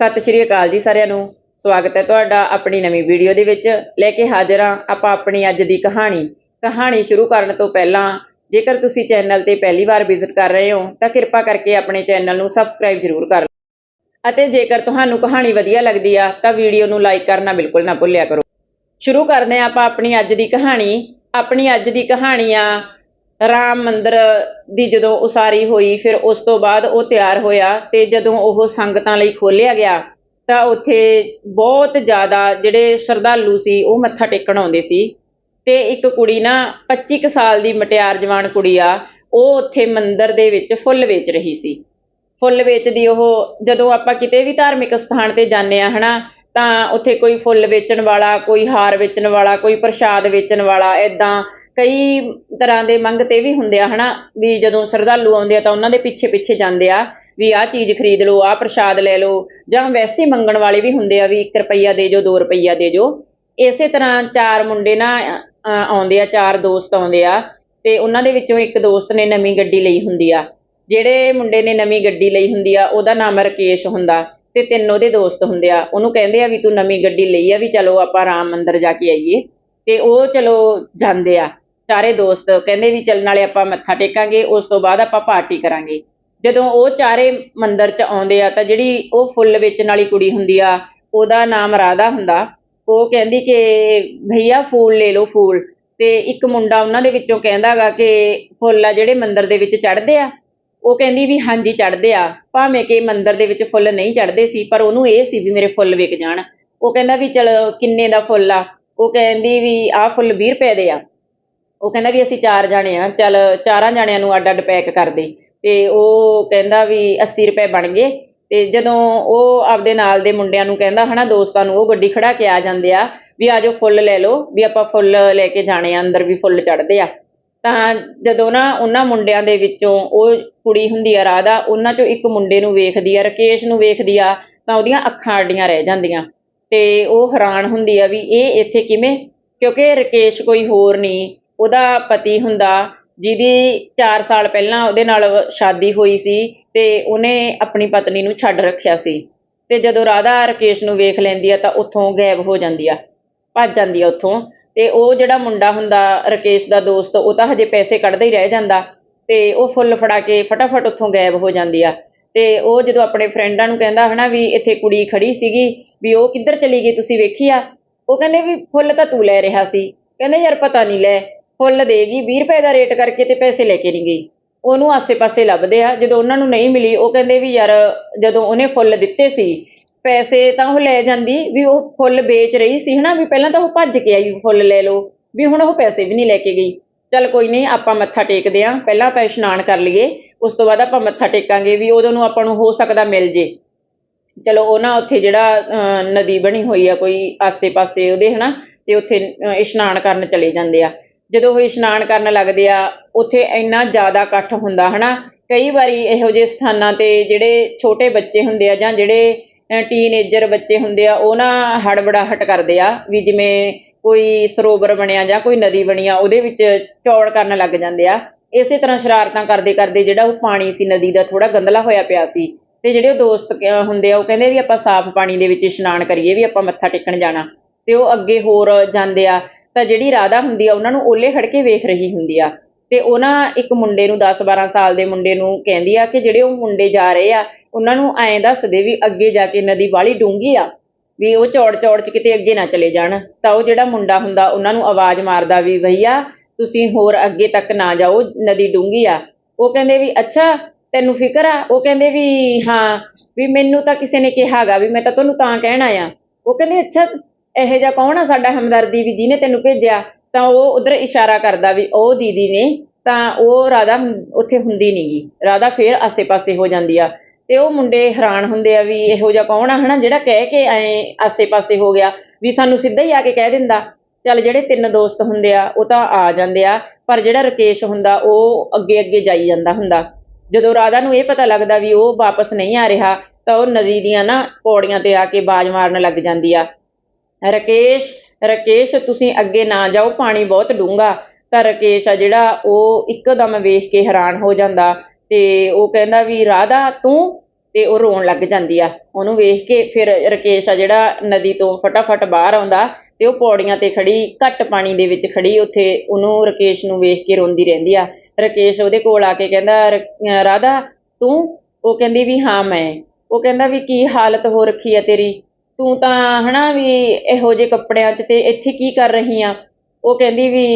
ਸਤਿ ਸ਼੍ਰੀ ਅਕਾਲ ਜੀ ਸਾਰਿਆਂ ਨੂੰ। ਸਵਾਗਤ ਹੈ ਤੁਹਾਡਾ ਆਪਣੀ ਨਵੀਂ ਵੀਡੀਓ ਦੇ ਵਿੱਚ। ਲੈ ਕੇ ਹਾਜ਼ਰ ਹਾਂ ਆਪਾਂ ਆਪਣੀ ਅੱਜ ਦੀ ਕਹਾਣੀ। ਕਹਾਣੀ ਸ਼ੁਰੂ ਕਰਨ ਤੋਂ ਪਹਿਲਾਂ, ਜੇਕਰ ਤੁਸੀਂ ਚੈਨਲ ਤੇ ਪਹਿਲੀ ਵਾਰ ਵਿਜ਼ਿਟ ਕਰ ਰਹੇ ਹੋ, ਤਾਂ ਕਿਰਪਾ ਕਰਕੇ ਆਪਣੇ ਚੈਨਲ ਨੂੰ ਸਬਸਕ੍ਰਾਈਬ ਜ਼ਰੂਰ ਕਰ ਲਓ। ਅਤੇ ਜੇਕਰ ਤੁਹਾਨੂੰ ਕਹਾਣੀ ਵਧੀਆ ਲੱਗਦੀ ਆ, ਤਾਂ ਵੀਡੀਓ ਨੂੰ ਲਾਈਕ ਕਰਨਾ ਬਿਲਕੁਲ ਨਾ ਭੁੱਲਿਆ ਕਰੋ। ਸ਼ੁਰੂ ਕਰਦੇ ਹਾਂ ਆਪਾਂ ਆਪਣੀ ਅੱਜ ਦੀ ਕਹਾਣੀ। ਆਪਣੀ ਅੱਜ ਦੀ ਕਹਾਣੀ ਆ ਰਾਮ ਮੰਦਰ ਦੀ ਜਦੋਂ ਉਸਾਰੀ ਹੋਈ, ਫਿਰ ਉਸ ਤੋਂ ਬਾਅਦ ਉਹ ਤਿਆਰ ਹੋਇਆ ਤੇ ਜਦੋਂ ਉਹ ਸੰਗਤਾਂ ਲਈ ਖੋਲਿਆ ਗਿਆ, ਤਾਂ ਉੱਥੇ ਬਹੁਤ ਜ਼ਿਆਦਾ ਜਿਹੜੇ ਸ਼ਰਧਾਲੂ ਸੀ, ਉਹ ਮੱਥਾ ਟੇਕਣ ਆਉਂਦੇ ਸੀ ਤੇ ਇੱਕ ਕੁੜੀ ਨਾ 25 ਕੁ ਸਾਲ ਦੀ ਮਟਿਆਰ ਜਵਾਨ ਕੁੜੀ ਆ, ਉਹ ਉੱਥੇ ਮੰਦਿਰ ਦੇ ਵਿੱਚ ਫੁੱਲ ਵੇਚ ਰਹੀ ਸੀ। ਫੁੱਲ ਵੇਚਦੀ ਉਹ, ਜਦੋਂ ਆਪਾਂ ਕਿਤੇ ਵੀ ਧਾਰਮਿਕ ਸਥਾਨ ਤੇ ਜਾਂਦੇ ਆ ਹਨਾ, ਤਾਂ ਉੱਥੇ ਕੋਈ ਫੁੱਲ ਵੇਚਣ ਵਾਲਾ, ਕੋਈ ਹਾਰ ਵੇਚਣ ਵਾਲਾ, ਕੋਈ ਪ੍ਰਸ਼ਾਦ ਵੇਚਣ ਵਾਲਾ ਐਦਾਂ ਕਈ ਤਰ੍ਹਾਂ ਦੇ ਮੰਗ ਤੇ ਵੀ ਹੁੰਦੇ ਆ, ਹਨਾ, ਵੀ ਜਦੋਂ ਸ਼ਰਧਾਲੂ ਆਉਂਦੇ ਆ ਤਾਂ ਉਹਨਾਂ ਦੇ ਪਿੱਛੇ ਪਿੱਛੇ ਜਾਂਦੇ ਆ, ਵੀ ਆਹ ਚੀਜ਼ ਖਰੀਦ ਲਓ, ਆਹ ਪ੍ਰਸ਼ਾਦ ਲੈ ਲਓ, ਜਾਂ ਵੈਸੇ ਮੰਗਣ ਵਾਲੇ ਵੀ ਹੁੰਦੇ ਆ ਵੀ 1 ਰੁਪਈਆ ਦੇ ਜੋ 2 ਰੁਪਈਆ ਦੇ ਜੋ। ਇਸੇ ਤਰ੍ਹਾਂ ਚਾਰ ਮੁੰਡੇ ਨਾ ਆਉਂਦੇ ਆ, ਚਾਰ ਦੋਸਤ ਆਉਂਦੇ ਆ, ਤੇ ਉਹਨਾਂ ਦੇ ਵਿੱਚੋਂ ਇੱਕ ਦੋਸਤ ਨੇ ਨਵੀਂ ਗੱਡੀ ਲਈ ਹੁੰਦੀ ਆ। ਜਿਹੜੇ ਮੁੰਡੇ ਨੇ ਨਵੀਂ ਗੱਡੀ ਲਈ ਹੁੰਦੀ ਆ, ਉਹਦਾ ਨਾਮ ਰਕੇਸ਼ ਹੁੰਦਾ, ਤੇ ਤਿੰਨ ਉਹਦੇ ਦੋਸਤ ਹੁੰਦੇ ਆ। ਉਹਨੂੰ ਕਹਿੰਦੇ ਆ ਵੀ ਤੂੰ ਨਵੀਂ ਗੱਡੀ ਲਈ ਆ, ਵੀ ਚਲੋ ਆਪਾਂ ਰਾਮ ਮੰਦਿਰ ਜਾ ਕੇ ਆਈਏ। ਤੇ ਉਹ ਚਲੋ ਜਾਂਦੇ ਆ। ਚਾਰੇ ਦੋਸਤ ਕਹਿੰਦੇ ਵੀ ਚੱਲ ਨਾਲੇ ਆਪਾਂ ਮੱਥਾ ਟੇਕਾਂਗੇ, ਉਸ ਤੋਂ ਬਾਅਦ ਆਪਾਂ ਪਾਰਟੀ ਕਰਾਂਗੇ। ਜਦੋਂ ਉਹ ਚਾਰੇ ਮੰਦਿਰ ਚ ਆਉਂਦੇ ਆ ਤਾਂ ਜਿਹੜੀ ਉਹ ਫੁੱਲ ਵੇਚਣ ਵਾਲੀ ਕੁੜੀ ਹੁੰਦੀ ਆ, ਉਹਦਾ ਨਾਮ ਰਾਧਾ ਹੁੰਦਾ। ਉਹ ਕਹਿੰਦੀ ਕਿ ਭਈਆ ਫੂਲ ਲੈ ਲਓ ਫੂਲ। ਤੇ ਇੱਕ ਮੁੰਡਾ ਉਹਨਾਂ ਦੇ ਵਿੱਚੋਂ ਕਹਿੰਦਾਗਾ ਕਿ ਫੁੱਲ ਆ ਜਿਹੜੇ ਮੰਦਿਰ ਦੇ ਵਿੱਚ ਚੜਦੇ ਆ। ਉਹ ਕਹਿੰਦੀ ਵੀ ਹਾਂਜੀ ਚੜਦੇ ਆ। ਭਾਵੇਂ ਕਿ ਮੰਦਿਰ ਦੇ ਵਿੱਚ ਫੁੱਲ ਨਹੀਂ ਚੜਦੇ ਸੀ, ਪਰ ਉਹਨੂੰ ਇਹ ਸੀ ਵੀ ਮੇਰੇ ਫੁੱਲ ਵਿਕ ਜਾਣ। ਉਹ ਕਹਿੰਦਾ ਵੀ ਚਲ ਕਿੰਨੇ ਦਾ ਫੁੱਲ ਆ। ਉਹ ਕਹਿੰਦੀ ਵੀ ਆਹ ਫੁੱਲ 20 ਰੁਪਏ ਦੇ ਆ। ਉਹ ਕਹਿੰਦਾ ਵੀ ਅਸੀਂ ਚਾਰ ਜਾਣੇ ਆ, ਚੱਲ ਚਾਰਾਂ ਜਾਣਿਆਂ ਨੂੰ ਅੱਡ ਅੱਡ ਪੈਕ ਕਰ ਦੇ। ਤੇ ਉਹ ਕਹਿੰਦਾ ਵੀ 80 ਰੁਪਏ ਬਣ ਗਏ। ਤੇ ਜਦੋਂ ਉਹ ਆਪਦੇ ਨਾਲ ਦੇ ਮੁੰਡਿਆਂ ਨੂੰ ਕਹਿੰਦਾ, ਹਨਾ, ਦੋਸਤਾਂ ਨੂੰ, ਉਹ ਗੱਡੀ ਖੜਾ ਕੇ ਆ ਜਾਂਦੇ ਆ, ਵੀ ਆਜੋ ਫੁੱਲ ਲੈ ਲਓ, ਵੀ ਆਪਾਂ ਫੁੱਲ ਲੈ ਕੇ ਜਾਣੇ ਆ, ਅੰਦਰ ਵੀ ਫੁੱਲ ਚੜਦੇ ਆ। ਤਾਂ ਜਦੋਂ ਨਾ ਉਹਨਾਂ ਮੁੰਡਿਆਂ ਦੇ ਵਿੱਚੋਂ ਉਹ ਕੁੜੀ ਹੁੰਦੀ ਆ, ਰਾਧਾ, ਉਹਨਾਂ ਚੋਂ ਇੱਕ ਮੁੰਡੇ ਨੂੰ ਵੇਖਦੀ ਆ, ਰਕੇਸ਼ ਨੂੰ ਵੇਖਦੀ ਆ, ਤਾਂ ਉਹਦੀਆਂ ਅੱਖਾਂ ਅੱਡੀਆਂ ਰਹਿ ਜਾਂਦੀਆਂ। ਤੇ ਉਹ ਹੈਰਾਨ ਹੁੰਦੀ ਆ ਵੀ ਇਹ ਇੱਥੇ ਕਿਵੇਂ? ਕਿਉਂਕਿ ਰਕੇਸ਼ ਕੋਈ ਹੋਰ ਨਹੀਂ ਉਹਦਾ ਪਤੀ ਹੁੰਦਾ, ਜਿਹਦੀ 4 ਸਾਲ ਪਹਿਲਾਂ ਉਹਦੇ ਨਾਲ ਸ਼ਾਦੀ ਹੋਈ ਸੀ ਤੇ ਉਹਨੇ ਆਪਣੀ ਪਤਨੀ ਨੂੰ ਛੱਡ ਰੱਖਿਆ ਸੀ। ਤੇ ਜਦੋਂ ਰਾਧਾ ਰਕੇਸ਼ ਨੂੰ ਵੇਖ ਲੈਂਦੀ ਆ ਤਾਂ ਉੱਥੋਂ ਗਾਇਬ ਹੋ ਜਾਂਦੀ ਆ, ਭੱਜ ਜਾਂਦੀ ਆ ਉੱਥੋਂ। ਤੇ ਉਹ ਜਿਹੜਾ ਮੁੰਡਾ ਹੁੰਦਾ ਰਕੇਸ਼ ਦਾ ਦੋਸਤ, ਉਹ ਤਾਂ ਹਜੇ ਪੈਸੇ ਕੱਢਦਾ ਹੀ ਰਹਿ ਜਾਂਦਾ ਤੇ ਉਹ ਫੁੱਲ ਫੜਾ ਕੇ ਫਟਾਫਟ ਉੱਥੋਂ ਗਾਇਬ ਹੋ ਜਾਂਦੀ ਆ। ਤੇ ਉਹ ਜਦੋਂ ਆਪਣੇ ਫਰੈਂਡਾਂ ਨੂੰ ਕਹਿੰਦਾ ਹਨਾ ਵੀ ਇੱਥੇ ਕੁੜੀ ਖੜੀ ਸੀਗੀ ਵੀ ਉਹ ਕਿੱਧਰ ਚਲੀ ਗਈ ਤੁਸੀਂ ਵੇਖੀ ਆ? ਉਹ ਕਹਿੰਦੇ ਵੀ ਫੁੱਲ ਤਾਂ ਤੂੰ ਲੈ ਰਿਹਾ ਸੀ। ਕਹਿੰਦੇ ਯਾਰ ਪਤਾ ਨਹੀਂ ਲੈ ਫੁੱਲ ਦੇਗੀ 20 ਰੁਪਏ ਦਾ ਰੇਟ ਕਰਕੇ ਤੇ ਪੈਸੇ ਲੈ ਕੇ ਨਹੀਂ ਗਈ। ਉਹਨੂੰ ਆਸੇ-ਪਾਸੇ ਲੱਭਦੇ ਆ ਜਦੋਂ ਉਹਨਾਂ ਨੂੰ ਨਹੀਂ ਮਿਲੀ ਉਹ ਕਹਿੰਦੇ ਵੀ ਯਾਰ ਜਦੋਂ ਉਹਨੇ ਫੁੱਲ ਦਿੱਤੇ ਸੀ ਪੈਸੇ ਤਾਂ ਉਹ ਲੈ ਜਾਂਦੀ ਵੀ ਉਹ ਫੁੱਲ ਵੇਚ ਰਹੀ ਸੀ ਹਨਾ? ਵੀ ਪਹਿਲਾਂ ਤਾਂ ਉਹ ਭੱਜ ਕੇ ਆਈ ਫੁੱਲ ਲੈ ਲਓ ਵੀ ਹੁਣ ਉਹ ਪੈਸੇ ਵੀ ਨਹੀਂ ਲੈ ਕੇ ਗਈ। ਚੱਲ ਕੋਈ ਨਹੀਂ ਆਪਾਂ ਮੱਥਾ ਟੇਕਦੇ ਆਂ ਪਹਿਲਾਂ ਆਪਾਂ ਇਸ਼ਨਾਨ ਕਰ ਲਈਏ ਉਸ ਤੋਂ ਬਾਅਦ ਆਪਾਂ ਮੱਥਾ ਟੇਕਾਂਗੇ ਵੀ ਉਦੋਂ ਨੂੰ ਆਪਾਂ ਨੂੰ ਹੋ ਸਕਦਾ ਮਿਲ ਜੇ। ਚਲੋ ਉਹ ਨਾ ਉੱਥੇ ਜਿਹੜਾ ਅਹ, ਨਦੀ ਬਣੀ ਹੋਈ ਆ ਕੋਈ ਆਸੇ-ਪਾਸੇ ਉਹਦੇ ਹਨਾ? ਤੇ ਉੱਥੇ ਇਸ਼ਨਾਨ ਕਰਨ ਚਲੇ ਜਾਂਦੇ ਆ। ਜਦੋਂ ਉਹ ਇਸ਼ਨਾਨ ਕਰਨ ਲੱਗਦੇ ਆ, ਉੱਥੇ ਇੰਨਾ ਜ਼ਿਆਦਾ ਇਕੱਠ ਹੁੰਦਾ ਹੈ ਨਾ ਕਈ ਵਾਰੀ ਇਹੋ ਜਿਹੇ ਸਥਾਨਾਂ ਤੇ ਜਿਹੜੇ ਛੋਟੇ ਬੱਚੇ ਹੁੰਦੇ ਆ ਜਾਂ ਜਿਹੜੇ ਟੀਨੇਜਰ ਬੱਚੇ ਹੁੰਦੇ ਆ, ਉਹ ਨਾ ਹੜਬੜਾਹਟ ਕਰਦੇ ਆ ਵੀ ਜਿਵੇਂ ਕੋਈ ਸਰੋਵਰ ਬਣਿਆ ਜਾਂ ਕੋਈ ਨਦੀ ਬਣੀ ਆ, ਉਹਦੇ ਵਿੱਚ ਚੌੜ ਕਰਨ ਲੱਗ ਜਾਂਦੇ ਆ। ਇਸੇ ਤਰ੍ਹਾਂ ਸ਼ਰਾਰਤਾਂ ਕਰਦੇ ਕਰਦੇ ਜਿਹੜਾ ਉਹ ਪਾਣੀ ਸੀ, ਨਦੀ ਦਾ ਥੋੜਾ ਗੰਦਲਾ ਹੋਇਆ ਪਿਆ ਸੀ ਤੇ ਜਿਹੜੇ ਉਹ ਦੋਸਤ ਹੁੰਦੇ ਆ, ਉਹ ਕਹਿੰਦੇ ਵੀ ਆਪਾਂ ਸਾਫ਼ ਪਾਣੀ ਦੇ ਵਿੱਚ ਇਸ਼ਨਾਨ ਕਰੀਏ, ਵੀ ਆਪਾਂ ਮੱਥਾ ਟੇਕਣ ਜਾਣਾ। ਤੇ ਉਹ ਅੱਗੇ ਹੋਰ ਜਾਂਦੇ ਆ ਤਾਂ ਜਿਹੜੀ ਰਾਧਾ ਹੁੰਦੀ ਆ, ਉਹਨਾਂ ਨੂੰ ਓਲੇ ਖੜ ਕੇ ਵੇਖ ਰਹੀ ਹੁੰਦੀ ਆ। ਤੇ ਉਹ ਨਾ ਇੱਕ ਮੁੰਡੇ ਨੂੰ 10-12 ਸਾਲ ਦੇ ਮੁੰਡੇ ਨੂੰ ਕਹਿੰਦੀ ਆ ਕਿ ਜਿਹੜੇ ਉਹ ਮੁੰਡੇ ਜਾ ਰਹੇ ਆ, ਉਹਨਾਂ ਨੂੰ ਐਂ ਦੱਸਦੇ ਵੀ ਅੱਗੇ ਜਾ ਕੇ ਨਦੀ ਵਾਲੀ ਡੂੰਗੀ ਆ, ਵੀ ਉਹ ਚੌੜ ਚੌੜ ਚ ਕਿਤੇ ਅੱਗੇ ਨਾ ਚਲੇ ਜਾਣ। ਤਾਂ ਉਹ ਜਿਹੜਾ ਮੁੰਡਾ ਹੁੰਦਾ, ਉਹਨਾਂ ਨੂੰ ਆਵਾਜ਼ ਮਾਰਦਾ ਵੀ ਭਈਆ, ਤੁਸੀਂ ਹੋਰ ਅੱਗੇ ਤੱਕ ਨਾ ਜਾਓ, ਨਦੀ ਡੂੰਘੀ ਆ। ਉਹ ਕਹਿੰਦੇ ਵੀ, ਅੱਛਾ, ਤੈਨੂੰ ਫਿਕਰ ਆ? ਉਹ ਕਹਿੰਦੇ ਵੀ, ਹਾਂ, ਵੀ ਮੈਨੂੰ ਤਾਂ ਕਿਸੇ ਨੇ ਕਿਹਾਗਾ ਵੀ ਮੈਂ ਤਾਂ ਤੁਹਾਨੂੰ ਤਾਂ ਕਹਿਣਾ ਆ ਉਹ ਕਹਿੰਦੇ, ਅੱਛਾ ਇਹੋ ਜਿਹਾ ਕੌਣ ਆ ਸਾਡਾ ਹਮਦਰਦੀ ਵੀ ਜਿਹਨੇ ਤੈਨੂੰ ਭੇਜਿਆ? ਤਾਂ ਉਹ ਉਧਰ ਇਸ਼ਾਰਾ ਕਰਦਾ ਵੀ ਉਹ ਦੀਦੀ ਨੇ, ਤਾਂ ਉਹ ਰਾਧਾ ਉੱਥੇ ਹੁੰਦੀ ਨਹੀਂਗੀ ਰਾਧਾ ਫੇਰ ਆਸੇ-ਪਾਸੇ ਹੋ ਜਾਂਦੀ ਆ। ਤੇ ਉਹ ਮੁੰਡੇ ਹੈਰਾਨ ਹੁੰਦੇ ਆ ਵੀ ਇਹੋ ਜਿਹਾ ਕੌਣ ਆ, ਹਨਾ? ਜਿਹੜਾ ਕਹਿ ਕੇ ਐ ਆਸੇ-ਪਾਸੇ ਹੋ ਗਿਆ ਵੀ ਸਾਨੂੰ ਸਿੱਧਾ ਹੀ ਆ ਕੇ ਕਹਿ ਦਿੰਦਾ। ਚੱਲ ਜਿਹੜੇ ਤਿੰਨ ਦੋਸਤ ਹੁੰਦੇ ਆ, ਉਹ ਤਾਂ ਆ ਜਾਂਦੇ ਆ। ਪਰ ਜਿਹੜਾ ਰਕੇਸ਼ ਹੁੰਦਾ, ਉਹ ਅੱਗੇ-ਅੱਗੇ ਜਾਈ ਜਾਂਦਾ ਹੁੰਦਾ। ਜਦੋਂ ਰਾਧਾ ਨੂੰ ਇਹ ਪਤਾ ਲੱਗਦਾ ਵੀ ਉਹ ਵਾਪਸ ਨਹੀਂ ਆ ਰਿਹਾ, ਤਾਂ ਉਹ ਨਦੀ ਦੀਆਂ ਨਾ ਪੌੜੀਆਂ ਤੇ ਆ ਕੇ ਬਾਜ਼ ਮਾਰਨ ਲੱਗ ਜਾਂਦੀ ਆ। ਰਕੇਸ਼ ਰਕੇਸ਼, ਤੁਸੀਂ ਅੱਗੇ ਨਾ ਜਾਓ, ਪਾਣੀ ਬਹੁਤ ਡੂੰਘਾ। ਤਾਂ ਰਕੇਸ਼ ਆ ਜਿਹੜਾ, ਉਹ ਇੱਕਦਮ ਵੇਖ ਕੇ ਹੈਰਾਨ ਹੋ ਜਾਂਦਾ ਤੇ ਉਹ ਕਹਿੰਦਾ ਵੀ, ਰਾਧਾ, ਤੂੰ? ਤੇ ਉਹ ਰੋਣ ਲੱਗ ਜਾਂਦੀ ਆ। ਉਹਨੂੰ ਵੇਖ ਕੇ ਫਿਰ ਰਕੇਸ਼ ਆ ਜਿਹੜਾ, ਨਦੀ ਤੋਂ ਫਟਾਫਟ ਬਾਹਰ ਆਉਂਦਾ ਤੇ ਉਹ ਪੌੜੀਆਂ ਤੇ ਖੜੀ ਘੱਟ ਪਾਣੀ ਦੇ ਵਿੱਚ ਖੜੀ ਉੱਥੇ ਉਹਨੂੰ ਰਕੇਸ਼ ਨੂੰ ਵੇਖ ਕੇ ਰੋਂਦੀ ਰਹਿੰਦੀ ਆ। ਰਕੇਸ਼ ਉਹਦੇ ਕੋਲ ਆ ਕੇ ਕਹਿੰਦਾ ਰਾਧਾ, ਤੂੰ? ਉਹ ਕਹਿੰਦੀ ਵੀ, ਹਾਂ, ਮੈਂ। ਉਹ ਕਹਿੰਦਾ ਵੀ, ਕੀ ਹਾਲਤ ਹੋ ਰੱਖੀ ਆ ਤੇਰੀ? ਤੂੰ ਤਾਂ ਹਨਾ ਵੀ ਇਹੋ ਜਿਹੇ ਕੱਪੜਿਆਂ 'ਚ ਤੇ ਇੱਥੇ ਕੀ ਕਰ ਰਹੀ ਆ? ਉਹ ਕਹਿੰਦੀ ਵੀ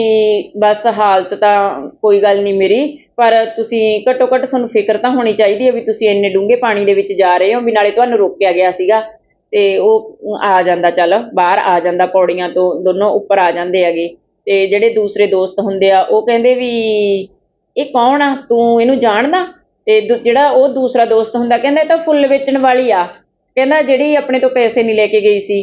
ਬਸ ਹਾਲਤ ਤਾਂ ਕੋਈ ਗੱਲ ਨਹੀਂ ਮੇਰੀ, ਪਰ ਤੁਸੀਂ ਘੱਟੋ ਘੱਟ ਤੁਹਾਨੂੰ ਫਿਕਰ ਤਾਂ ਹੋਣੀ ਚਾਹੀਦੀ ਹੈ ਵੀ ਤੁਸੀਂ ਇੰਨੇ ਡੂੰਘੇ ਪਾਣੀ ਦੇ ਵਿੱਚ ਜਾ ਰਹੇ ਹੋ ਵੀ ਨਾਲੇ ਤੁਹਾਨੂੰ ਰੋਕਿਆ ਗਿਆ ਸੀਗਾ। ਤੇ ਉਹ ਆ ਜਾਂਦਾ, ਚੱਲ ਬਾਹਰ ਆ ਜਾਂਦਾ, ਪੌੜੀਆਂ ਤੋਂ ਦੋਨੋਂ ਉੱਪਰ ਆ ਜਾਂਦੇ ਹੈਗੇ। ਤੇ ਜਿਹੜੇ ਦੂਸਰੇ ਦੋਸਤ ਹੁੰਦੇ ਆ, ਉਹ ਕਹਿੰਦੇ ਵੀ, ਇਹ ਕੌਣ ਆ? ਤੂੰ ਇਹਨੂੰ ਜਾਣਦਾ? ਤੇ ਦੂ- ਜਿਹੜਾ ਉਹ ਦੂਸਰਾ ਦੋਸਤ ਹੁੰਦਾ, ਕਹਿੰਦਾ ਇਹ ਤਾਂ ਫੁੱਲ ਵੇਚਣ ਵਾਲੀ ਆ। ਕਹਿੰਦਾ ਜਿਹੜੀ ਆਪਣੇ ਤੋਂ ਪੈਸੇ ਨਹੀਂ ਲੈ ਕੇ ਗਈ ਸੀ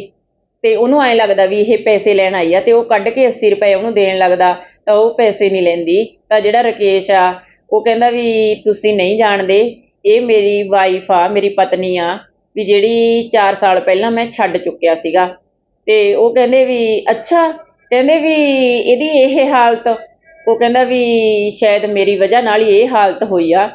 ਤੇ ਉਹਨੂੰ ਐਂ ਲੱਗਦਾ ਵੀ ਇਹ ਪੈਸੇ ਲੈਣ ਆਈ ਆ ਤੇ ਉਹ ਕੱਢ ਕੇ 80 ਰੁਪਏ ਉਹਨੂੰ ਦੇਣ ਲੱਗਦਾ, ਤਾਂ ਉਹ ਪੈਸੇ ਨਹੀਂ ਲੈਂਦੀ। ਤਾਂ ਜਿਹੜਾ ਰਕੇਸ਼ ਆ, ਉਹ ਕਹਿੰਦਾ ਵੀ ਤੁਸੀਂ ਨਹੀਂ ਜਾਣਦੇ, ਇਹ ਮੇਰੀ ਵਾਈਫ ਆ, ਮੇਰੀ ਪਤਨੀ ਆ, ਵੀ ਜਿਹੜੀ 4 ਸਾਲ ਪਹਿਲਾਂ ਮੈਂ ਛੱਡ ਚੁੱਕਿਆ ਸੀਗਾ। ਤੇ ਉਹ ਕਹਿੰਦੇ ਵੀ, ਅੱਛਾ, ਕਹਿੰਦੇ ਵੀ ਇਹਦੀ ਇਹ ਹਾਲਤ, ਉਹ ਕਹਿੰਦਾ ਵੀ ਸ਼ਾਇਦ ਮੇਰੀ ਵਜ੍ਹਾ ਨਾਲ ਹੀ ਇਹ ਹਾਲਤ ਹੋਈ ਆ।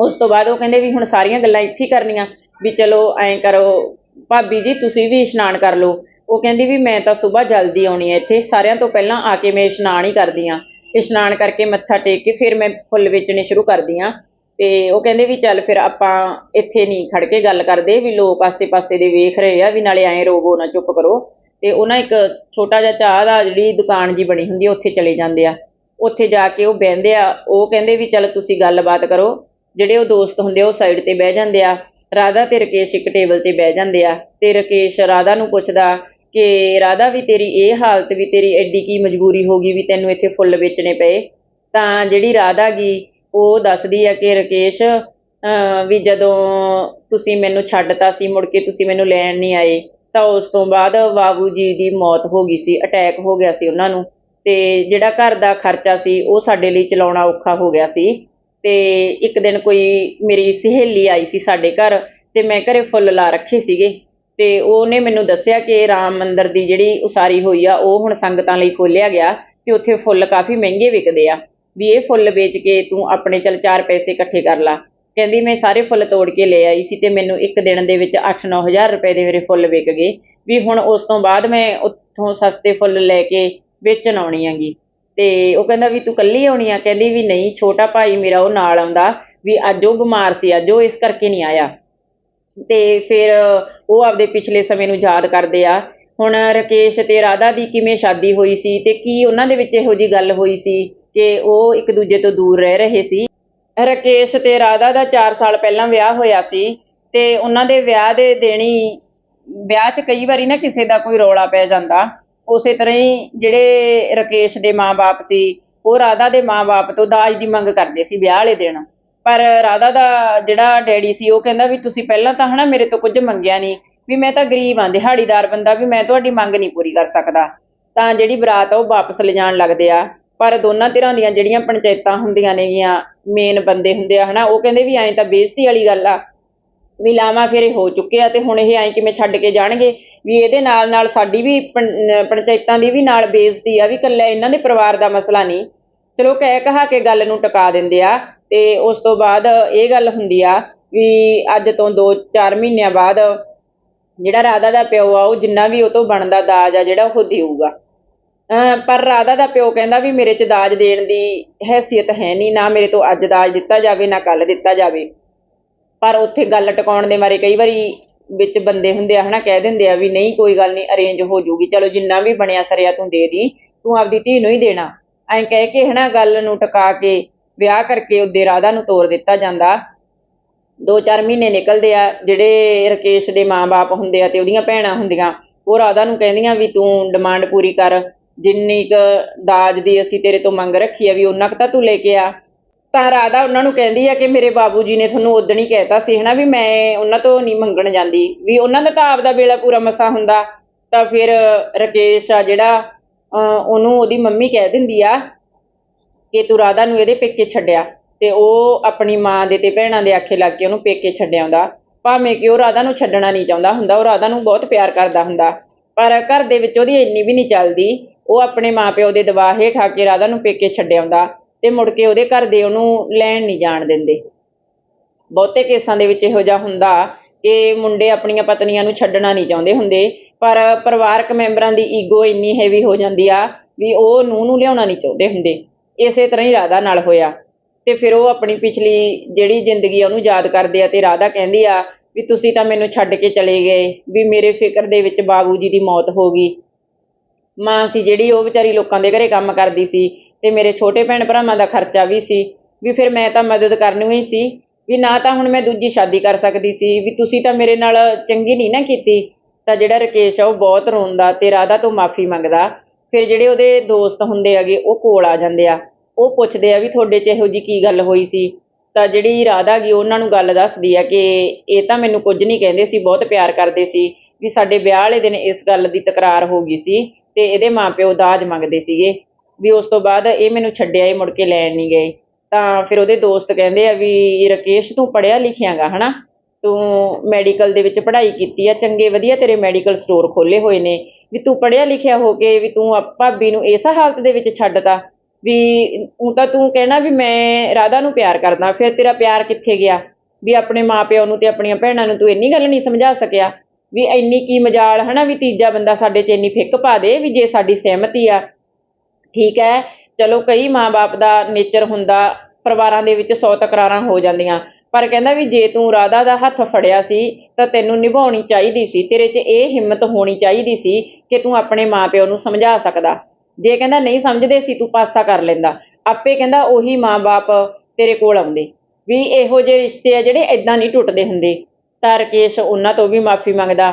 ਉਸ ਤੋਂ ਬਾਅਦ ਉਹ ਕਹਿੰਦੇ ਵੀ ਹੁਣ ਸਾਰੀਆਂ ਗੱਲਾਂ ਇੱਥੇ ਕਰਨੀਆਂ। ਵੀ ਚਲੋ ਐਂ ਕਰੋ, ਭਾਬੀ ਜੀ ਤੁਸੀਂ ਵੀ ਇਸ਼ਨਾਨ ਕਰ ਲਓ। ਉਹ ਕਹਿੰਦੀ ਵੀ ਮੈਂ ਤਾਂ ਸਵੇਰ ਜਲਦੀ ਆਉਣੀ ਹੈ ਇੱਥੇ, ਸਾਰਿਆਂ ਤੋਂ ਪਹਿਲਾਂ ਆ ਕੇ ਮੈਂ ਇਸ਼ਨਾਨ ਹੀ ਕਰਦੀ ਆ। ਇਸ਼ਨਾਨ ਕਰਕੇ ਮੱਥਾ ਟੇਕ ਕੇ ਫਿਰ ਮੈਂ ਫੁੱਲ ਵੇਚਣੇ ਸ਼ੁਰੂ ਕਰਦੀ ਆ। ਤੇ ਉਹ ਕਹਿੰਦੇ ਵੀ ਚੱਲ ਫਿਰ ਆਪਾਂ ਇੱਥੇ ਨਹੀਂ ਖੜ ਕੇ ਗੱਲ ਕਰਦੇ ਵੀ ਲੋਕ ਆਸੇ-ਪਾਸੇ ਦੇ ਵੇਖ ਰਹੇ ਆ ਵੀ ਨਾਲੇ ਐਂ ਰੋਵੋ ਨਾ ਚੁੱਪ ਕਰੋ। ਤੇ ਨਾ ਇੱਕ ਛੋਟਾ ਜਿਹਾ ਚਾਹ ਦਾ ਜਿਹੜੀ ਦੁਕਾਨ ਜੀ ਬਣੀ ਹੁੰਦੀ ਆ, ਉੱਥੇ ਚਲੇ ਜਾਂਦੇ ਆ। ਉੱਥੇ ਜਾ ਕੇ ਉਹ ਬਹਿੰਦੇ ਆ, ਉਹ ਕਹਿੰਦੇ ਵੀ ਚੱਲ ਤੁਸੀਂ ਗੱਲਬਾਤ ਕਰੋ। ਜਿਹੜੇ ਉਹ ਦੋਸਤ ਹੁੰਦੇ ਆ, ਉਹ ਸਾਈਡ ਤੇ ਬਹਿ ਜਾਂਦੇ ਆ। ਰਾਧਾ ਤੇ ਰਕੇਸ਼ ਇੱਕ ਟੇਬਲ ਤੇ ਬਹਿ ਜਾਂਦੇ ਆ ਤੇ ਰਕੇਸ਼ ਰਾਧਾ ਨੂੰ ਪੁੱਛਦਾ ਕਿ ਰਾਧਾ ਵੀ ਤੇਰੀ ਇਹ ਹਾਲਤ ਵੀ ਤੇਰੀ ਐਡੀ ਕੀ ਮਜਬੂਰੀ ਹੋ ਗਈ ਵੀ ਤੈਨੂੰ ਇੱਥੇ ਫੁੱਲ ਵੇਚਣੇ ਪਏ? ਤਾਂ ਜਿਹੜੀ ਰਾਧਾ ਗੀ, ਉਹ ਦੱਸਦੀ ਆ ਕਿ ਰਕੇਸ਼ ਵੀ ਜਦੋਂ ਤੁਸੀਂ ਮੈਨੂੰ ਛੱਡਤਾ ਸੀ, ਮੁੜ ਕੇ ਤੁਸੀਂ ਮੈਨੂੰ ਲੈਣ ਨਹੀਂ ਆਏ, ਤਾਂ ਉਸ ਤੋਂ ਬਾਅਦ ਬਾਬੂ ਜੀ ਦੀ ਮੌਤ ਹੋ ਗਈ ਸੀ, ਅਟੈਕ ਹੋ ਗਿਆ ਸੀ ਉਹਨਾਂ ਨੂੰ ਤੇ ਜਿਹੜਾ ਘਰ ਦਾ ਖਰਚਾ ਸੀ, ਉਹ ਸਾਡੇ ਲਈ ਚਲਾਉਣਾ ਔਖਾ ਹੋ ਗਿਆ ਸੀ। ਤੇ ਇੱਕ ਦਿਨ ਕੋਈ ਮੇਰੀ ਸਹੇਲੀ ਆਈ ਸੀ ਸਾਡੇ ਘਰ ਤੇ ਮੈਂ ਘਰੇ ਫੁੱਲ ਲਾ ਰੱਖੇ ਸੀਗੇ ਤੇ ਉਹਨੇ ਮੈਨੂੰ ਦੱਸਿਆ ਕਿ ਰਾਮ ਮੰਦਿਰ ਦੀ ਜਿਹੜੀ ਉਸਾਰੀ ਹੋਈ ਆ, ਉਹ ਹੁਣ ਸੰਗਤਾਂ ਲਈ ਖੋਲਿਆ ਗਿਆ ਤੇ ਉੱਥੇ ਫੁੱਲ ਕਾਫੀ ਮਹਿੰਗੇ ਵਿਕਦੇ ਆ। ਵੀ ਇਹ ਫੁੱਲ ਵੇਚ ਕੇ ਤੂੰ ਆਪਣੇ ਚਲ ਚਾਰ ਪੈਸੇ ਇਕੱਠੇ ਕਰ ਲਾ। ਕਹਿੰਦੀ ਮੈਂ ਸਾਰੇ ਫੁੱਲ ਤੋੜ ਕੇ ਲੈ ਆਈ ਸੀ ਤੇ ਮੈਨੂੰ ਇੱਕ ਦਿਨ ਦੇ ਵਿੱਚ 8-9 ਹਜ਼ਾਰ ਰੁਪਏ ਦੇ ਮੇਰੇ ਫੁੱਲ ਵਿਕ ਗਏ। ਵੀ ਹੁਣ ਉਸ ਤੋਂ ਬਾਅਦ ਮੈਂ ਉੱਥੋਂ ਸਸਤੇ ਫੁੱਲ ਲੈ ਕੇ ਵੇਚਣ ਆਉਣੀ ਹੈਗੀ। ਤੇ ਉਹ ਕਹਿੰਦਾ ਵੀ ਤੂੰ ਕੱਲੀ ਆਉਣੀ ਆ। ਕਹਿੰਦੀ ਵੀ ਨਹੀਂ, ਛੋਟਾ ਭਾਈ ਮੇਰਾ ਉਹ ਨਾਲ ਆਉਂਦਾ ਵੀ ਅੱਜ ਉਹ ਬਿਮਾਰ ਸੀ, ਅੱਜ ਉਹ ਇਸ ਕਰਕੇ ਨਹੀਂ ਆਇਆ। ਤੇ ਫਿਰ ਉਹ ਆਪਦੇ ਪਿਛਲੇ ਸਮੇਂ ਨੂੰ ਯਾਦ ਕਰਦੇ ਆ। ਹੁਣ ਰਕੇਸ਼ ਤੇ ਰਾਧਾ ਦੀ ਕਿਵੇਂ ਸ਼ਾਦੀ ਹੋਈ ਸੀ ਤੇ ਕੀ ਉਹਨਾਂ ਦੇ ਵਿੱਚ ਇਹੋ ਜੀ ਗੱਲ ਹੋਈ ਸੀ ਕਿ ਉਹ ਇੱਕ ਦੂਜੇ ਤੋਂ ਦੂਰ ਰਹਿ ਰਹੇ ਸੀ? ਰਕੇਸ਼ ਤੇ ਰਾਧਾ ਦਾ 4 ਸਾਲ ਪਹਿਲਾਂ ਵਿਆਹ ਹੋਇਆ ਸੀ ਤੇ ਉਹਨਾਂ ਦੇ ਵਿਆਹ ਦੇ ਦੇਣੀ ਵਿਆਹ 'ਚ ਕਈ ਵਾਰੀ ਨਾ ਕਿਸੇ ਦਾ ਕੋਈ ਰੌਲਾ ਪੈ ਜਾਂਦਾ। ਉਸੇ ਤਰ੍ਹਾਂ ਹੀ ਜਿਹੜੇ ਰਕੇਸ਼ ਦੇ ਮਾਪੇ ਸੀ, ਉਹ ਰਾਧਾ ਦੇ ਮਾਪੇ ਤੋਂ ਦਾਜ ਦੀ ਮੰਗ ਕਰਦੇ ਸੀ ਵਿਆਹ ਵਾਲੇ ਦਿਨ। ਪਰ ਰਾਧਾ ਦਾ ਜਿਹੜਾ ਡੈਡੀ ਸੀ, ਉਹ ਕਹਿੰਦਾ ਵੀ ਤੁਸੀਂ ਪਹਿਲਾਂ ਤਾਂ ਹਨਾ ਮੇਰੇ ਤੋਂ ਕੁਝ ਮੰਗਿਆ ਨਹੀਂ, ਵੀ ਮੈਂ ਤਾਂ ਗਰੀਬ ਆਂ ਦਿਹਾੜੀਦਾਰ ਬੰਦਾ, ਵੀ ਮੈਂ ਤੁਹਾਡੀ ਮੰਗ ਨਹੀਂ ਪੂਰੀ ਕਰ ਸਕਦਾ। ਤਾਂ ਜਿਹੜੀ ਬਰਾਤ ਆ, ਉਹ ਵਾਪਸ ਲਿਜਾਣ ਲੱਗਦੇ ਆ। ਪਰ ਦੋਨਾਂ ਧਿਰਾਂ ਦੀਆਂ ਜਿਹੜੀਆਂ ਪੰਚਾਇਤਾਂ ਹੁੰਦੀਆਂ ਨੇਗੀਆਂ ਮੇਨ ਬੰਦੇ ਹੁੰਦੇ ਆ ਹਨਾ, ਉਹ ਕਹਿੰਦੇ ਵੀ ਐਂ ਤਾਂ ਬੇਇੱਜ਼ਤੀ ਵਾਲੀ ਗੱਲ ਆ ਵੀ ਲਾਵਾਂ ਫੇਰੇ ਹੋ ਚੁੱਕੇ ਆ ਤੇ ਹੁਣ ਇਹ ਐਂ ਕਿਵੇਂ ਛੱਡ ਕੇ ਜਾਣਗੇ? ਵੀ ਇਹਦੇ ਨਾਲ ਨਾਲ ਸਾਡੀ ਵੀ ਪੰਚਾਇਤਾਂ ਦੀ ਵੀ ਨਾਲ ਬੇਇੱਜ਼ਤੀ ਆ ਵੀ ਇਕੱਲਾ ਇਹਨਾਂ ਦੇ ਪਰਿਵਾਰ ਦਾ ਮਸਲਾ ਨਹੀਂ। ਚਲੋ ਕਹਿ ਕਹਾ ਕੇ ਗੱਲ ਨੂੰ ਟਿਕਾ ਦਿੰਦੇ ਆ ਤੇ ਉਸ ਤੋਂ ਬਾਅਦ ਇਹ ਗੱਲ ਹੁੰਦੀ ਆ ਵੀ ਅੱਜ ਤੋਂ 2-4 ਮਹੀਨਿਆਂ ਬਾਅਦ ਜਿਹੜਾ ਰਾਧਾ ਦਾ ਪਿਓ ਆ ਉਹ ਜਿੰਨਾ ਵੀ ਉਹ ਤੋਂ ਬਣਦਾ ਦਾਜ ਆ ਜਿਹੜਾ ਉਹ ਦੇਊਗਾ। ਅਹ ਪਰ ਰਾਧਾ ਦਾ ਪਿਓ ਕਹਿੰਦਾ ਵੀ ਮੇਰੇ ਚ ਦਾਜ ਦੇਣ ਦੀ ਹੈਸੀਅਤ ਹੈ ਨਹੀਂ, ਨਾ ਮੇਰੇ ਤੋਂ ਅੱਜ ਦਾਜ ਦਿੱਤਾ ਜਾਵੇ, ਨਾ ਕੱਲ ਦਿੱਤਾ ਜਾਵੇ। ਪਰ ਉੱਥੇ ਗੱਲ ਟਿਕਾਉਣ ਦੇ ਮਾਰੇ ਕਈ ਵਾਰੀ ਵਿੱਚ ਬੰਦੇ ਹੁੰਦੇ ਆ, ਹਨਾ, ਕਹਿ ਦਿੰਦੇ ਆ ਵੀ ਨਹੀਂ, ਕੋਈ ਗੱਲ ਨਹੀਂ ਅਰੇਂਜ ਹੋ ਜੂਗੀ। ਚਲੋ, ਜਿੰਨਾ ਵੀ ਬਣਿਆ ਸਰਿਆ ਤੂੰ ਦੇ ਦੀ, ਤੂੰ ਆਪਦੀ ਧੀ ਨੂੰ ਹੀ ਦੇਣਾ। ਐਂ ਕਹਿ ਕੇ, ਹਨਾ, ਗੱਲ ਨੂੰ ਟਿਕਾ ਕੇ, ਵਿਆਹ ਕਰਕੇ ਉਹਦੇ ਰਾਧਾ ਨੂੰ ਤੋਰ ਦਿੱਤਾ ਜਾਂਦਾ। ਦੋ ਚਾਰ ਮਹੀਨੇ ਨਿਕਲਦੇ ਆ, ਜਿਹੜੇ ਰਕੇਸ਼ ਦੇ ਮਾਂ-ਬਾਪ ਹੁੰਦੇ ਆ ਤੇ ਉਹਦੀਆਂ ਭੈਣਾਂ ਹੁੰਦੀਆਂ, ਉਹ ਰਾਧਾ ਨੂੰ ਕਹਿੰਦੀਆਂ ਵੀ ਤੂੰ ਡਿਮਾਂਡ ਪੂਰੀ ਕਰ। ਜਿੰਨੀ ਕੁ ਦਾਜ ਦੀ ਅਸੀਂ ਤੇਰੇ ਤੋਂ ਮੰਗ ਰੱਖੀ ਆ ਵੀ ਉਹਨਾਂ ਕੁ ਤਾਂ ਤੂੰ ਲੈ ਕੇ ਆ। ਤਾਂ ਰਾਧਾ ਉਹਨਾਂ ਨੂੰ ਕਹਿੰਦੀ ਆ ਕਿ ਮੇਰੇ ਬਾਬੂ ਜੀ ਨੇ ਤੁਹਾਨੂੰ ਉਦਣ ਹੀ ਕਹਿਤਾ ਸੀ, ਹਨਾ ਵੀ ਮੈਂ ਉਹਨਾਂ ਤੋਂ ਨਹੀਂ ਮੰਗਣ ਜਾਂਦੀ। ਵੀ ਉਹਨਾਂ ਦਾ ਤਾਂ ਆਪਦਾ ਵੇਲਾ ਪੂਰਾ ਮਸਾ ਹੁੰਦਾ, ਤਾਂ ਫਿਰ ਰਕੇਸ਼ ਆ ਜਿਹੜਾ, ਅਹ ਉਹਨੂੰ ਉਹਦੀ ਮੰਮੀ ਕਹਿ ਦਿੰਦੀ ਆ ਕਿ ਤੂੰ ਰਾਧਾ ਨੂੰ ਇਹਦੇ ਪੇਕੇ ਛੱਡਿਆ ਤੇ ਉਹ ਆਪਣੀ ਮਾਂ ਦੇ ਤੇ ਭੈਣਾਂ ਦੇ ਆਖੇ ਲੱਗ ਕੇ ਉਹਨੂੰ ਪੇਕੇ ਛੱਡਿਆ ਆਉਂਦਾ ਭਾਵੇਂ ਕਿ ਉਹ ਰਾਧਾ ਨੂੰ ਛੱਡਣਾ ਨਹੀਂ ਚਾਹੁੰਦਾ ਹੁੰਦਾ, ਉਹ ਰਾਧਾ ਨੂੰ ਬਹੁਤ ਪਿਆਰ ਕਰਦਾ ਹੁੰਦਾ, ਪਰ ਘਰ ਦੇ ਵਿੱਚ ਉਹਦੀ ਇੰਨੀ ਵੀ ਨਹੀਂ ਚੱਲਦੀ, ਉਹ ਆਪਣੇ ਮਾਪਿਓ ਦੇ ਦਬਾਅ ਹੇਠ ਆ ਕੇ ਰਾਧਾ ਨੂੰ ਪੇਕੇ ਛੱਡਿਆ ਆਉਂਦਾ ਤੇ ਮੁੜ ਕੇ ਉਹਦੇ ਘਰ ਦੇ ਉਹਨੂੰ ਲੈਣ ਨਹੀਂ ਜਾਣ ਦਿੰਦੇ। ਬਹੁਤੇ ਕੇਸਾਂ ਦੇ ਵਿੱਚ ਇਹੋ ਜਿਹਾ ਹੁੰਦਾ ਕਿ ਮੁੰਡੇ ਆਪਣੀਆਂ ਪਤਨੀਆਂ ਨੂੰ ਛੱਡਣਾ ਨਹੀਂ ਚਾਹੁੰਦੇ ਹੁੰਦੇ, ਪਰ ਪਰਿਵਾਰਕ ਮੈਂਬਰਾਂ ਦੀ ਈਗੋ ਇੰਨੀ ਹੈਵੀ ਹੋ ਜਾਂਦੀ ਆ ਵੀ ਉਹ ਨੂੰਹ ਨੂੰ ਲਿਆਉਣਾ ਨਹੀਂ ਚਾਹੁੰਦੇ ਹੁੰਦੇ। ਇਸੇ ਤਰ੍ਹਾਂ ਹੀ ਰਾਧਾ ਨਾਲ ਹੋਇਆ। ਤੇ ਫਿਰ ਉਹ ਆਪਣੀ ਪਿਛਲੀ ਜਿਹੜੀ ਜ਼ਿੰਦਗੀ ਆ ਉਹਨੂੰ ਯਾਦ ਕਰਦੇ ਆ ਤੇ ਰਾਧਾ ਕਹਿੰਦੀ ਆ ਵੀ ਤੁਸੀਂ ਤਾਂ ਮੈਨੂੰ ਛੱਡ ਕੇ ਚਲੇ ਗਏ, ਵੀ ਮੇਰੇ ਫਿਕਰ ਦੇ ਵਿੱਚ ਬਾਬੂ ਜੀ ਦੀ ਮੌਤ ਹੋ ਗਈ। ਮਾਂ ਸੀ ਜਿਹੜੀ, ਉਹ ਵਿਚਾਰੀ ਲੋਕਾਂ ਦੇ ਘਰੇ ਕੰਮ ਕਰਦੀ ਸੀ। ਤੇ ਮੇਰੇ ਛੋਟੇ ਭੈਣ ਭਰਾਵਾਂ ਦਾ ਖਰਚਾ ਵੀ ਸੀ, ਵੀ ਫਿਰ ਮੈਂ ਤਾਂ ਮਦਦ ਕਰਨੀ ਹੀ ਸੀ, ਵੀ ਨਾ ਤਾਂ ਹੁਣ ਮੈਂ ਦੂਜੀ ਸ਼ਾਦੀ ਕਰ ਸਕਦੀ ਸੀ, ਵੀ ਤੁਸੀਂ ਤਾਂ ਮੇਰੇ ਨਾਲ ਚੰਗੀ ਨਹੀਂ ਨਾ ਕੀਤੀ, ਤਾਂ ਜਿਹੜਾ ਰਕੇਸ਼ ਆ ਉਹ ਬਹੁਤ ਰੋਂਦਾ ਤੇ ਰਾਧਾ ਤੋਂ ਮਾਫੀ ਮੰਗਦਾ, ਫਿਰ ਜਿਹੜੇ ਉਹਦੇ ਦੋਸਤ ਹੁੰਦੇ ਹੈਗੇ ਉਹ ਕੋਲ ਆ ਜਾਂਦੇ ਆ, ਉਹ ਪੁੱਛਦੇ ਆ ਵੀ ਤੁਹਾਡੇ 'ਚ ਇਹੋ ਜੀ ਕੀ ਗੱਲ ਹੋਈ ਸੀ, ਤਾਂ ਜਿਹੜੀ ਰਾਧਾ ਗੀ ਉਹਨਾਂ ਨੂੰ ਗੱਲ ਦੱਸਦੀ ਆ ਕਿ ਇਹ ਤਾਂ ਮੈਨੂੰ ਕੁਝ ਨਹੀਂ ਕਹਿੰਦੇ ਸੀ, ਬਹੁਤ ਪਿਆਰ ਕਰਦੇ ਸੀ, ਵੀ ਸਾਡੇ ਵਿਆਹ ਵਾਲੇ ਦਿਨ ਇਸ ਗੱਲ ਦੀ ਤਕਰਾਰ ਹੋ ਗਈ ਸੀ ਤੇ ਇਹਦੇ ਮਾਪਿਓ ਦਾਜ ਮੰਗਦੇ ਸੀਗੇ ਵੀ ਉਸ ਤੋਂ ਬਾਅਦ ਇਹ ਮੈਨੂੰ ਛੱਡਿਆ ਇਹ ਮੁੜ ਕੇ ਲੈਣ ਨਹੀਂ ਗਏ। ਤਾਂ ਫਿਰ ਉਹਦੇ ਦੋਸਤ ਕਹਿੰਦੇ ਆ ਵੀ, ਰਕੇਸ਼, ਤੂੰ ਪੜਿਆ ਲਿਖਿਆਗਾ ਹਨਾ? ਤੂੰ ਮੈਡੀਕਲ ਦੇ ਵਿੱਚ ਪੜ੍ਹਾਈ ਕੀਤੀ ਆ, ਚੰਗੇ ਵਧੀਆ ਤੇਰੇ ਮੈਡੀਕਲ ਸਟੋਰ ਖੋਲੇ ਹੋਏ ਨੇ। ਵੀ ਤੂੰ ਪੜਿਆ ਲਿਖਿਆ ਹੋ ਕੇ ਵੀ ਤੂੰ ਆ- ਭਾਬੀ ਨੂੰ ਇਸ ਹਾਲਤ ਦੇ ਵਿੱਚ ਛੱਡਤਾ। ਵੀ ਉਹ ਤਾਂ ਤੂੰ ਕਹਿਣਾ ਵੀ ਮੈਂ ਰਾਧਾ ਨੂੰ ਪਿਆਰ ਕਰਦਾ, ਫਿਰ ਤੇਰਾ ਪਿਆਰ ਕਿੱਥੇ ਗਿਆ? ਵੀ ਆਪਣੇ ਮਾਪਿਆਂ ਨੂੰ ਤੇ ਆਪਣੀਆਂ ਭੈਣਾਂ ਨੂੰ ਤੂੰ ਇੰਨੀ ਗੱਲ ਨਹੀਂ ਸਮਝਾ ਸਕਿਆ। ਵੀ ਇੰਨੀ ਕੀ ਮਜਾਲ, ਹਨਾ? ਵੀ ਤੀਜਾ ਬੰਦਾ ਸਾਡੇ 'ਚ ਇੰਨੀ ਫਿੱਕ ਪਾ ਦੇ ਵੀ ਜੇ ਸਾਡੀ ਸਹਿਮਤੀ ਆ ਠੀਕ ਹੈ। ਚਲੋ ਕਈ ਮਾਪੇ ਦਾ ਨੇਚਰ ਹੁੰਦਾ, ਪਰਿਵਾਰਾਂ ਦੇ ਵਿੱਚ ਸੌ ਤਕਰਾਰਾਂ ਹੋ ਜਾਂਦੀਆਂ। ਪਰ ਕਹਿੰਦਾ ਵੀ ਜੇ ਤੂੰ ਰਾਧਾ ਦਾ ਹੱਥ ਫੜਿਆ ਸੀ, ਤਾਂ ਤੈਨੂੰ ਨਿਭਾਉਣੀ ਚਾਹੀਦੀ ਸੀ। ਤੇਰੇ 'ਚ ਇਹ ਹਿੰਮਤ ਹੋਣੀ ਚਾਹੀਦੀ ਸੀ ਕਿ ਤੂੰ ਆਪਣੇ ਮਾਪਿਓ ਨੂੰ ਸਮਝਾ ਸਕਦਾ। ਜੇ ਕਹਿੰਦਾ ਨਹੀਂ ਸਮਝਦੇ ਸੀ, ਤੂੰ ਪਾਸਾ ਕਰ ਲੈਂਦਾ। ਆਪੇ ਕਹਿੰਦਾ ਉਹੀ ਮਾਪੇ ਤੇਰੇ ਕੋਲ ਆਉਂਦੇ। ਵੀ ਇਹੋ ਜਿਹੇ ਰਿਸ਼ਤੇ ਆ ਜਿਹੜੇ ਇਦਾਂ ਨਹੀਂ ਟੁੱਟਦੇ ਹੁੰਦੇ। ਤਾਂ ਰਕੇਸ਼ ਉਹਨਾਂ ਤੋਂ ਵੀ ਮਾਫੀ ਮੰਗਦਾ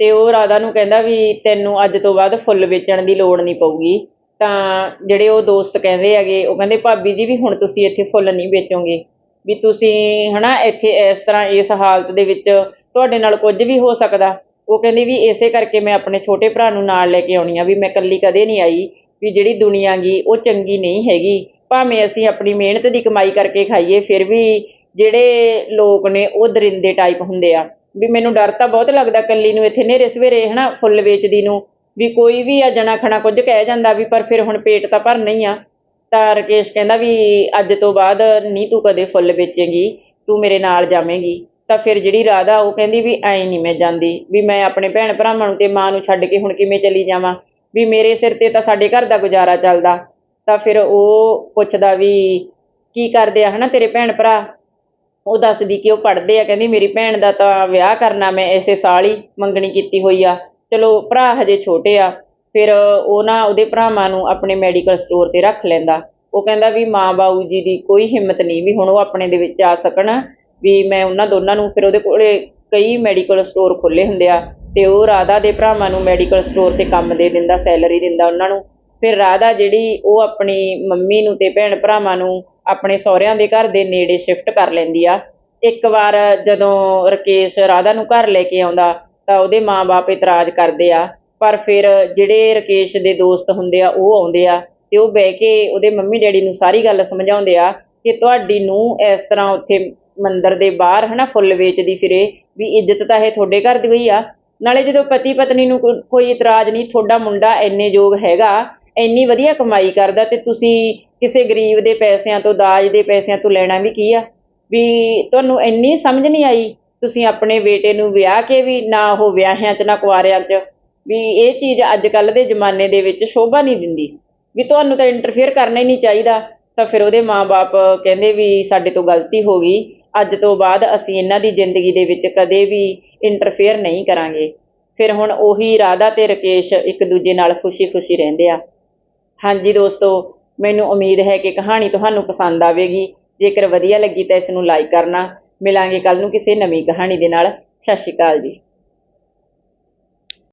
ਤੇ ਉਹ ਰਾਧਾ ਨੂੰ ਕਹਿੰਦਾ ਵੀ ਤੈਨੂੰ ਅੱਜ ਤੋਂ ਬਾਅਦ ਫੁੱਲ ਵੇਚਣ ਦੀ ਲੋੜ ਨਹੀਂ ਪਊਗੀ। ਤਾਂ ਜਿਹੜੇ ਉਹ ਦੋਸਤ ਕਹਿੰਦੇ ਹੈਗੇ, ਉਹ ਕਹਿੰਦੇ, ਭਾਬੀ ਜੀ ਵੀ ਹੁਣ ਤੁਸੀਂ ਇੱਥੇ ਫੁੱਲ ਨਹੀਂ ਵੇਚੋਗੇ। ਵੀ ਤੁਸੀਂ ਹਨਾ ਇੱਥੇ ਇਸ ਤਰ੍ਹਾਂ ਇਸ ਹਾਲਤ ਦੇ ਵਿੱਚ ਤੁਹਾਡੇ ਨਾਲ ਕੁਝ ਵੀ ਹੋ ਸਕਦਾ। ਉਹ ਕਹਿੰਦੀ ਵੀ ਇਸੇ ਕਰਕੇ ਮੈਂ ਆਪਣੇ ਛੋਟੇ ਭਰਾ ਨੂੰ ਨਾਲ ਲੈ ਕੇ ਆਉਣੀ ਆ, ਵੀ ਮੈਂ ਇਕੱਲੀ ਕਦੇ ਨਹੀਂ ਆਈ, ਵੀ ਜਿਹੜੀ ਦੁਨੀਆ ਗਈ ਉਹ ਚੰਗੀ ਨਹੀਂ ਹੈਗੀ। ਭਾਵੇਂ ਅਸੀਂ ਆਪਣੀ ਮਿਹਨਤ ਦੀ ਕਮਾਈ ਕਰਕੇ ਖਾਈਏ, ਫਿਰ ਵੀ ਜਿਹੜੇ ਲੋਕ ਨੇ, ਉਹ ਦਰਿੰਦੇ ਟਾਈਪ ਹੁੰਦੇ ਆ। ਵੀ ਮੈਨੂੰ ਡਰ ਤਾਂ ਬਹੁਤ ਲੱਗਦਾ ਇਕੱਲੀ ਨੂੰ ਇੱਥੇ ਨੇਰੇ ਸਵੇਰੇ ਹਨਾ ਫੁੱਲ ਵੇਚਦੀ ਨੂੰ। ਵੀ ਕੋਈ ਵੀ ਆ ਜਣਾ ਖਣਾ ਕੁਝ ਕਹਿ ਜਾਂਦਾ ਵੀ ਪਰ ਫਿਰ ਹੁਣ ਪੇਟ ਤਾਂ ਭਰਨਾ ਹੀ ਆ। ਤਾਂ ਰਕੇਸ਼ ਕਹਿੰਦਾ ਵੀ ਅੱਜ ਤੋਂ ਬਾਅਦ ਨਹੀਂ ਤੂੰ ਕਦੇ ਫੁੱਲ ਵੇਚੇਂਗੀ, ਤੂੰ ਮੇਰੇ ਨਾਲ ਜਾਵੇਂਗੀ। ਤਾਂ ਫਿਰ ਜਿਹੜੀ ਰਾਧਾ ਉਹ ਕਹਿੰਦੀ ਵੀ ਐਂ ਨਹੀਂ ਮੈਂ ਜਾਂਦੀ, ਵੀ ਮੈਂ ਆਪਣੇ ਭੈਣ ਭਰਾਵਾਂ ਨੂੰ ਤੇ ਮਾਂ ਨੂੰ ਛੱਡ ਕੇ ਹੁਣ ਕਿਵੇਂ ਚਲੀ ਜਾਵਾਂ। ਵੀ ਮੇਰੇ ਸਿਰ ਤੇ ਤਾਂ ਸਾਡੇ ਘਰ ਦਾ ਗੁਜ਼ਾਰਾ ਚੱਲਦਾ। ਤਾਂ ਫਿਰ ਉਹ ਪੁੱਛਦਾ ਵੀ ਕੀ ਕਰਦੇ ਆ ਹਨਾ ਤੇਰੇ ਭੈਣ ਭਰਾ? ਉਹ ਦੱਸਦੀ ਕਿ ਉਹ ਪੜ੍ਹਦੇ ਆ, ਕਹਿੰਦੀ ਮੇਰੀ ਭੈਣ ਦਾ ਤਾਂ ਵਿਆਹ ਕਰਨਾ ਮੈਂ ਇਸੇ ਸਾਲ ਹੀ ਮੰਗਣੀ ਕੀਤੀ ਹੋਈ ਆ। ਚਲੋ ਭਰਾ ਹਜੇ ਛੋਟੇ ਆ, ਫਿਰ ਉਹ ਨਾ ਉਹਦੇ ਭਰਾਵਾਂ ਨੂੰ ਆਪਣੇ ਮੈਡੀਕਲ ਸਟੋਰ ਤੇ ਰੱਖ ਲੈਂਦਾ। ਉਹ ਕਹਿੰਦਾ ਵੀ ਮਾਂ ਬਾਊ ਜੀ ਦੀ ਕੋਈ ਹਿੰਮਤ ਨਹੀਂ ਵੀ ਹੁਣ ਉਹ ਆਪਣੇ ਦੇ ਵਿੱਚ ਆ ਸਕਣ, ਵੀ ਮੈਂ ਉਹਨਾਂ ਦੋਨਾਂ ਨੂੰ, ਫਿਰ ਉਹਦੇ ਕੋਲੇ ਕਈ ਮੈਡੀਕਲ ਸਟੋਰ ਖੁੱਲੇ ਹੁੰਦੇ ਆ, ਤੇ ਉਹ ਰਾਧਾ ਦੇ ਭਰਾਵਾਂ ਨੂੰ ਮੈਡੀਕਲ ਸਟੋਰ ਤੇ ਕੰਮ ਦੇ ਦਿੰਦਾ ਸੈਲਰੀ ਦਿੰਦਾ ਉਹਨਾਂ ਨੂੰ। ਫਿਰ ਰਾਧਾ ਜਿਹੜੀ ਉਹ ਆਪਣੀ ਮੰਮੀ ਨੂੰ ਤੇ ਭੈਣ ਭਰਾਵਾਂ ਨੂੰ ਆਪਣੇ ਸਹੁਰਿਆਂ ਦੇ ਘਰ ਦੇ ਨੇੜੇ ਸ਼ਿਫਟ ਕਰ ਲੈਂਦੀ ਆ। ਇੱਕ ਵਾਰ ਜਦੋਂ ਰਕੇਸ਼ ਰਾਧਾ ਨੂੰ ਘਰ ਲੈ ਕੇ ਆਉਂਦਾ ਤਾਂ ਉਹਦੇ ਮਾਪੇ ਇਤਰਾਜ਼ ਕਰਦੇ ਆ, ਪਰ ਫਿਰ ਜਿਹੜੇ ਰਕੇਸ਼ ਦੇ ਦੋਸਤ ਹੁੰਦੇ ਆ, ਉਹ ਆਉਂਦੇ ਆ ਤੇ ਉਹ ਬਹਿ ਕੇ ਉਹਦੇ ਮੰਮੀ ਡੈਡੀ ਨੂੰ ਸਾਰੀ ਗੱਲ ਸਮਝਾਉਂਦੇ ਆ ਕਿ ਤੁਹਾਡੀ ਨੂੰ ਇਸ ਤਰ੍ਹਾਂ ਉੱਥੇ ਮੰਦਰ ਦੇ ਬਾਹਰ ਹਨਾ ਫੁੱਲ ਵੇਚਦੀ ਫਿਰੇ ਵੀ ਇੱਜ਼ਤ ਤਾਂ ਇਹ ਤੁਹਾਡੇ ਘਰ ਦੀ ਹੋਈ ਆ। ਨਾਲੇ ਜਦੋਂ ਪਤੀ ਪਤਨੀ ਨੂੰ ਕੋਈ ਇਤਰਾਜ਼ ਨਹੀਂ, ਤੁਹਾਡਾ ਮੁੰਡਾ ਇੰਨੇ ਯੋਗ ਹੈਗਾ, ਇੰਨੀ ਵਧੀਆ ਕਮਾਈ ਕਰਦਾ ਤੇ ਤੁਸੀਂ ਕਿਸੇ ਗਰੀਬ ਦੇ ਪੈਸਿਆਂ ਤੋਂ, ਦਾਜ ਦੇ ਪੈਸਿਆਂ ਤੋਂ ਲੈਣਾ ਵੀ ਕੀ ਆ? ਵੀ ਤੁਹਾਨੂੰ ਇੰਨੀ ਸਮਝ ਨਹੀਂ ਆਈ ਤੁਸੀਂ ਆਪਣੇ ਬੇਟੇ ਨੂੰ ਵਿਆਹ ਕੇ ਵੀ ਨਾ ਉਹ ਵਿਆਹਿਆਂ 'ਚ, ਨਾ ਕੁਆਰਿਆਂ 'ਚ, ਵੀ ਇਹ ਚੀਜ਼ ਅੱਜ ਕੱਲ੍ਹ ਦੇ ਜ਼ਮਾਨੇ ਦੇ ਵਿੱਚ ਸ਼ੋਭਾ ਨਹੀਂ ਦਿੰਦੀ। ਵੀ ਤੁਹਾਨੂੰ ਤਾਂ ਇੰਟਰਫੇਅਰ ਕਰਨਾ ਹੀ ਨਹੀਂ ਚਾਹੀਦਾ। ਤਾਂ ਫਿਰ ਉਹਦੇ ਮਾਪੇ ਕਹਿੰਦੇ ਵੀ ਸਾਡੇ ਤੋਂ ਗਲਤੀ ਹੋ ਗਈ। ਅੱਜ ਤੋਂ ਬਾਅਦ ਅਸੀਂ ਇਹਨਾਂ ਦੀ ਜ਼ਿੰਦਗੀ ਦੇ ਵਿੱਚ ਕਦੇ ਵੀ ਇੰਟਰਫੇਅਰ ਨਹੀਂ ਕਰਾਂਗੇ। ਫਿਰ ਹੁਣ ਉਹੀ ਰਾਧਾ ਤੇ ਰਕੇਸ਼ ਇੱਕ ਦੂਜੇ ਨਾਲ ਖੁਸ਼ੀ-ਖੁਸ਼ੀ ਰਹਿੰਦੇ ਆ। ਹਾਂਜੀ ਦੋਸਤੋ, ਮੈਨੂੰ ਉਮੀਦ ਹੈ ਕਿ ਕਹਾਣੀ ਤੁਹਾਨੂੰ ਪਸੰਦ ਆਵੇਗੀ। ਜੇਕਰ ਵਧੀਆ ਲੱਗੀ ਤਾਂ ਇਸ ਨੂੰ ਲਾਈਕ ਕਰਨਾ। ਮਿਲਾਂਗੇ ਕੱਲ ਨੂੰ ਕਿਸੇ ਨਵੀਂ ਕਹਾਣੀ ਦੇ ਨਾਲ। ਸਤਿ ਸ਼੍ਰੀ ਅਕਾਲ ਜੀ।